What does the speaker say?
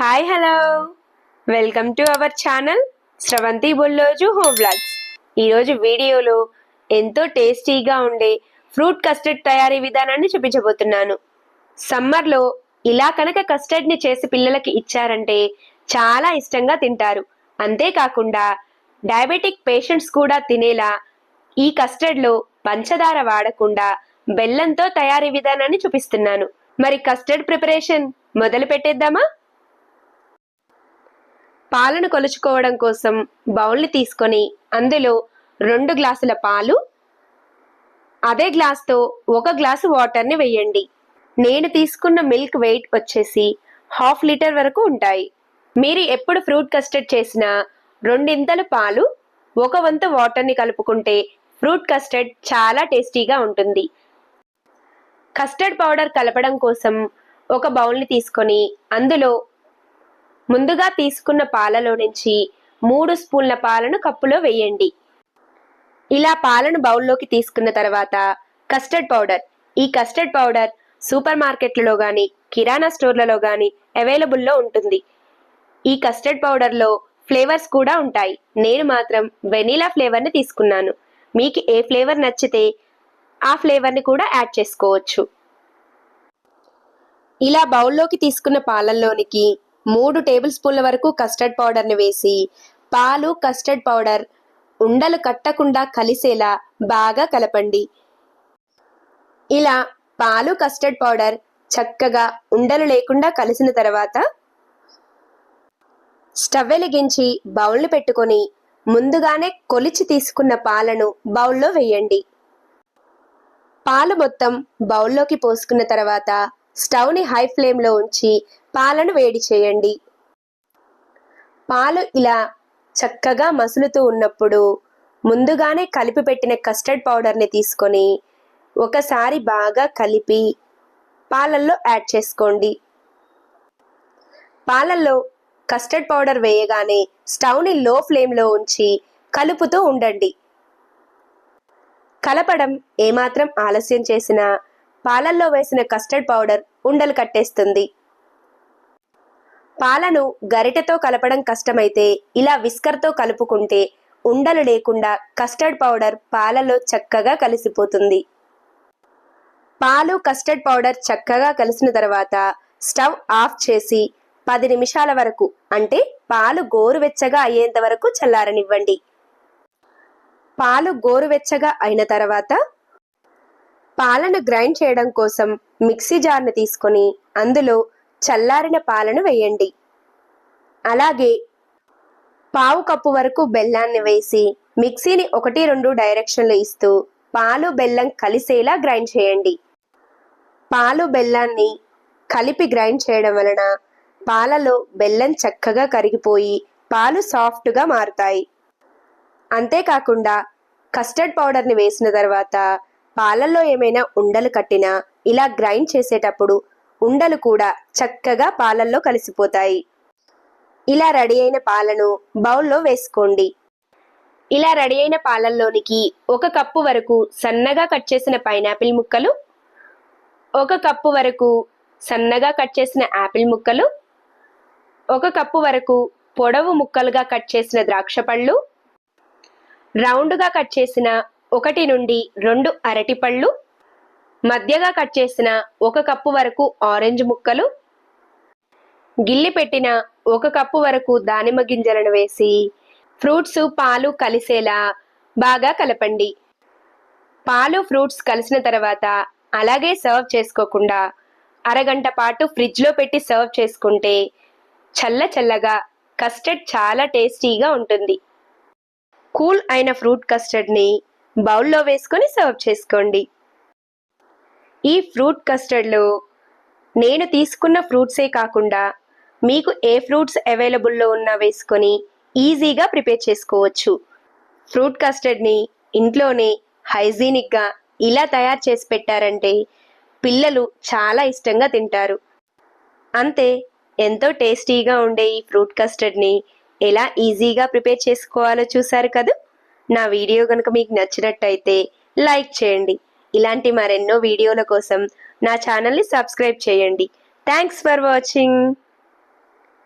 Hi hello welcome to our channel Sravanthi Bolloju home blogs ఈరోజు వీడియోలో ఎంతో టేస్టీగా ఉండే ఫ్రూట్ కస్టర్డ్ తయారీ విధానాన్ని చూపించబోతున్నాను. సమ్మర్లో ఇలా కనుక కస్టర్డ్ని చేసి పిల్లలకి ఇచ్చారంటే చాలా ఇష్టంగా తింటారు. అంతేకాకుండా డయాబెటిక్ పేషెంట్స్ కూడా తినేలా ఈ కస్టర్డ్లో పంచదార వాడకుండా బెల్లంతో తయారీ విధానాన్ని చూపిస్తున్నాను. మరి కస్టర్డ్ ప్రిపరేషన్ మొదలు పెట్టేద్దామా? పాలను కొలుచుకోవడం కోసం బౌల్ని తీసుకొని అందులో రెండు గ్లాసుల పాలు అదే గ్లాస్తో ఒక గ్లాసు వాటర్ని వేయండి. నేను తీసుకున్న మిల్క్ వెయిట్ వచ్చేసి హాఫ్ లీటర్ వరకు ఉంటాయి. మీరు ఎప్పుడు ఫ్రూట్ కస్టర్డ్ చేసినా రెండింతలు పాలు ఒక వంతు వాటర్ని కలుపుకుంటే ఫ్రూట్ కస్టర్డ్ చాలా టేస్టీగా ఉంటుంది. కస్టర్డ్ పౌడర్ కలపడం కోసం ఒక బౌల్ని తీసుకొని అందులో ముందుగా తీసుకున్న పాలలో నుంచి మూడు స్పూన్ల పాలను కప్పులో వేయండి. ఇలా పాలను బౌల్లోకి తీసుకున్న తర్వాత కస్టర్డ్ పౌడర్. ఈ కస్టర్డ్ పౌడర్ సూపర్ మార్కెట్లలో కానీ కిరాణా స్టోర్లలో కానీ అవైలబుల్లో ఉంటుంది. ఈ కస్టర్డ్ పౌడర్లో ఫ్లేవర్స్ కూడా ఉంటాయి. నేను మాత్రం వెనీలా ఫ్లేవర్ని తీసుకున్నాను. మీకు ఏ ఫ్లేవర్ నచ్చితే ఆ ఫ్లేవర్ని కూడా యాడ్ చేసుకోవచ్చు. ఇలా బౌల్లోకి తీసుకున్న పాలల్లోనికి మూడు టేబుల్ స్పూన్ల వరకు కస్టర్డ్ పౌడర్ని వేసి పాలు కస్టర్డ్ పౌడర్ ఉండలు కట్టకుండా కలిసేలా బాగా కలపండి. ఇలా పాలు కస్టర్డ్ పౌడర్ చక్కగా ఉండలు లేకుండా కలిసిన తర్వాత స్టవ్ వెలిగించి బౌల్ని పెట్టుకొని ముందుగానే కొలిచి తీసుకున్న పాలను బౌల్లో వేయండి. పాలు మొత్తం బౌల్లోకి పోసుకున్న తర్వాత స్టవ్ని హై ఫ్లేమ్లో ఉంచి పాలను వేడి చేయండి. పాలు ఇలా చక్కగా మసులుతూ ఉన్నప్పుడు ముందుగానే కలిపి పెట్టిన కస్టర్డ్ పౌడర్ని తీసుకొని ఒకసారి బాగా కలిపి పాలల్లో యాడ్ చేసుకోండి. పాలల్లో కస్టర్డ్ పౌడర్ వేయగానే స్టవ్ని లో ఫ్లేమ్లో ఉంచి కలుపుతూ ఉండండి. కలపడం ఏమాత్రం ఆలస్యం చేసినా పాలల్లో వేసిన కస్టర్డ్ పౌడర్ ఉండలు కట్టేస్తుంది. పాలను గరిటెతో కలపడం కష్టమైతే ఇలా విస్కర్తో కలుపుకుంటే ఉండలు లేకుండా కస్టర్డ్ పౌడర్ పాలలో చక్కగా కలిసిపోతుంది. పాలు కస్టర్డ్ పౌడర్ చక్కగా కలిసిన తర్వాత స్టవ్ ఆఫ్ చేసి పది నిమిషాల వరకు అంటే పాలు గోరువెచ్చగా అయ్యేంత వరకు చల్లారనివ్వండి. పాలు గోరువెచ్చగా అయిన తర్వాత పాలను గ్రైండ్ చేయడం కోసం మిక్సీ జార్ని తీసుకొని అందులో చల్లారిన పాలను వేయండి. అలాగే పావు కప్పు వరకు బెల్లాన్ని వేసి మిక్సీని ఒకటి రెండు డైరెక్షన్లు ఇస్తూ పాలు బెల్లం కలిసేలా గ్రైండ్ చేయండి. పాలు బెల్లాన్ని కలిపి గ్రైండ్ చేయడం వలన పాలలో బెల్లం చక్కగా కరిగిపోయి పాలు సాఫ్ట్గా మారుతాయి. అంతేకాకుండా కస్టర్డ్ పౌడర్ని వేసిన తర్వాత పాలల్లో ఏమైనా ఉండలు కట్టినా ఇలా గ్రైండ్ చేసేటప్పుడు ఉండలు కూడా చక్కగా పాలల్లో కలిసిపోతాయి. ఇలా రెడీ అయిన పాలను బౌల్లో వేసుకోండి. ఇలా రెడీ అయిన పాలల్లోనికి ఒక కప్పు వరకు సన్నగా కట్ చేసిన పైనాపిల్ ముక్కలు ఒక కప్పు వరకు సన్నగా కట్ చేసిన యాపిల్ ముక్కలు ఒక కప్పు వరకు పొడవు ముక్కలుగా కట్ చేసిన ద్రాక్ష పళ్ళు రౌండ్గా కట్ చేసిన ఒకటి నుండి రెండు అరటిపళ్ళు మధ్యగా కట్ చేసిన ఒక కప్పు వరకు ఆరెంజ్ ముక్కలు. గిల్లి పెట్టిన ఒక కప్పు వరకు దానిమ్మ గింజలను వేసి ఫ్రూట్స్ పాలు కలిసేలా బాగా కలపండి. పాలు ఫ్రూట్స్ కలిసిన తర్వాత అలాగే సర్వ్ చేసుకోకుండా అరగంట పాటు ఫ్రిడ్జ్లో పెట్టి సర్వ్ చేసుకుంటే చల్ల చల్లగా కస్టర్డ్ చాలా టేస్టీగా ఉంటుంది. కూల్ అయిన ఫ్రూట్ కస్టర్డ్ని బౌల్లో వేసుకొని సర్వ్ చేసుకోండి. ఈ ఫ్రూట్ కస్టర్డ్లో నేను తీసుకున్న ఫ్రూట్సే కాకుండా మీకు ఏ ఫ్రూట్స్ అవైలబుల్లో ఉన్నా వేసుకొని ఈజీగా ప్రిపేర్ చేసుకోవచ్చు. ఫ్రూట్ కస్టర్డ్ని ఇంట్లోనే హైజీనిక్గా ఇలా తయారు చేసి పెట్టారంటే పిల్లలు చాలా ఇష్టంగా తింటారు. అంతే ఎంతో టేస్టీగా ఉండే ఈ ఫ్రూట్ కస్టర్డ్ని ఎలా ఈజీగా ప్రిపేర్ చేసుకోవాలో చూసారు కదా? నా వీడియో కనుక మీకు నచ్చినట్టయితే లైక్ చేయండి. ఇలాంటి మరెన్నో వీడియోల కోసం నా ఛానల్ని సబ్స్క్రైబ్ చేయండి. Thanks for watching.